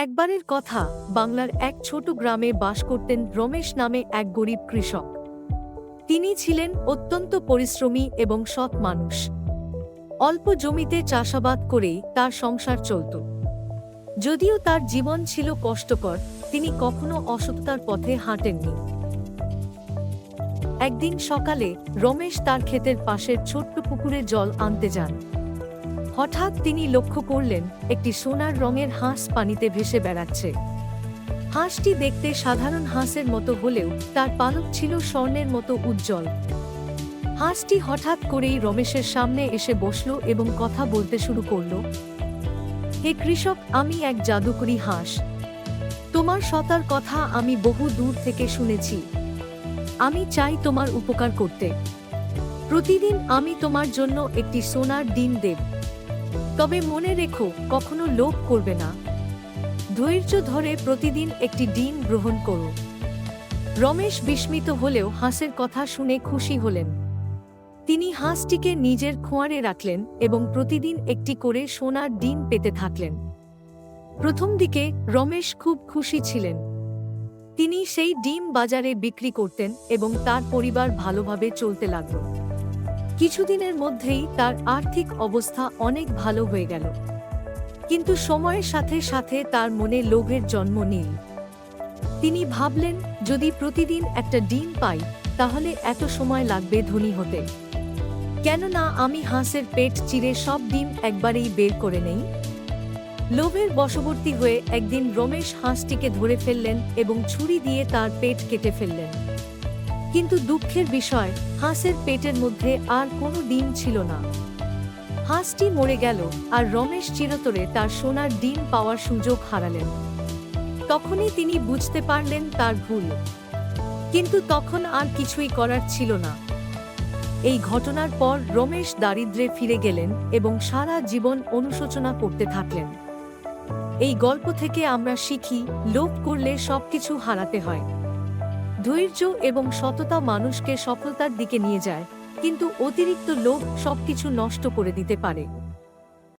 একবারের কথা, বাংলার এক ছোট গ্রামে বাস করতেন রমেশ নামে এক গরিব কৃষক। তিনি ছিলেন অত্যন্ত পরিশ্রমী এবং সৎ মানুষ। অল্প জমিতে চাষাবাদ করেই তার সংসার চলত। যদিও তার জীবন ছিল কষ্টকর, তিনি কখনো অসততার পথে হাঁটেননি। একদিন সকালে রমেশ তার ক্ষেতের পাশের ছোট্ট পুকুরে জল আনতে যান। হঠাৎ তিনি লক্ষ্য করলেন, একটি সোনার রঙের হাঁস পানিতে ভেসে বেড়াচ্ছে। হাঁসটি দেখতে সাধারণ হাঁসের মতো হলেও তার পালক ছিল স্বর্ণের মতো উজ্জ্বল। হাঁসটি হঠাৎ করেই রমেশের সামনে এসে বসল এবং কথা বলতে শুরু করল, হে কৃষক, আমি এক জাদুকরি হাঁস। তোমার সতার কথা আমি বহু দূর থেকে শুনেছি। আমি চাই তোমার উপকার করতে। প্রতিদিন আমি তোমার জন্য একটি সোনার ডিম দেব। তবে মনে রেখো, কখনো লোভ করবে না। ধৈর্য ধরে প্রতিদিন একটি ডিম গ্রহণ করো। রমেশ বিস্মিত হলেও হাঁসের কথা শুনে খুশি হলেন। তিনি হাঁসটিকে নিজের খোঁয়ারে রাখলেন এবং প্রতিদিন একটি করে সোনার ডিম পেতে থাকলেন। প্রথম দিকে রমেশ খুব খুশি ছিলেন। তিনি সেই ডিম বাজারে বিক্রি করতেন এবং তার পরিবার ভালোভাবে চলতে লাগল। কিছুদিনের মধ্যেই তার আর্থিক অবস্থা অনেক ভালো হয়ে গেল। কিন্তু সময়ের সাথে সাথে তার মনে লোভের জন্ম নিল। তিনি ভাবলেন, যদি প্রতিদিন একটা ডিম পাই, তাহলে এত সময় লাগবে ধনী হতে। কেননা আমি হাঁসের পেট চিরে সব ডিম একবারেই বের করে নেই। লোভের বশবর্তী হয়ে একদিন রমেশ হাঁসটিকে ধরে ফেললেন এবং ছুরি দিয়ে তার পেট কেটে ফেললেন। কিন্তু দুঃখের বিষয়, হাঁসের পেটের মধ্যে আর কোনো ডিম ছিল না। হাঁসটি মরে গেল আর রমেশ চিরতরে তার সোনার ডিম পাওয়ার সুযোগ হারালেন। তখনই তিনি বুঝতে পারলেন তার ভুল। কিন্তু তখন আর কিছুই করার ছিল না। এই ঘটনার পর রমেশ দারিদ্রে ফিরে গেলেন এবং সারা জীবন অনুশোচনা করতে থাকলেন। এই গল্প থেকে আমরা শিখি, লোভ করলে সবকিছু হারাতে হয়। ধৈর্য এবং সততা মানুষকে সফলতার দিকে নিয়ে যায়, কিন্তু অতিরিক্ত লোভ সবকিছু নষ্ট করে দিতে পারে।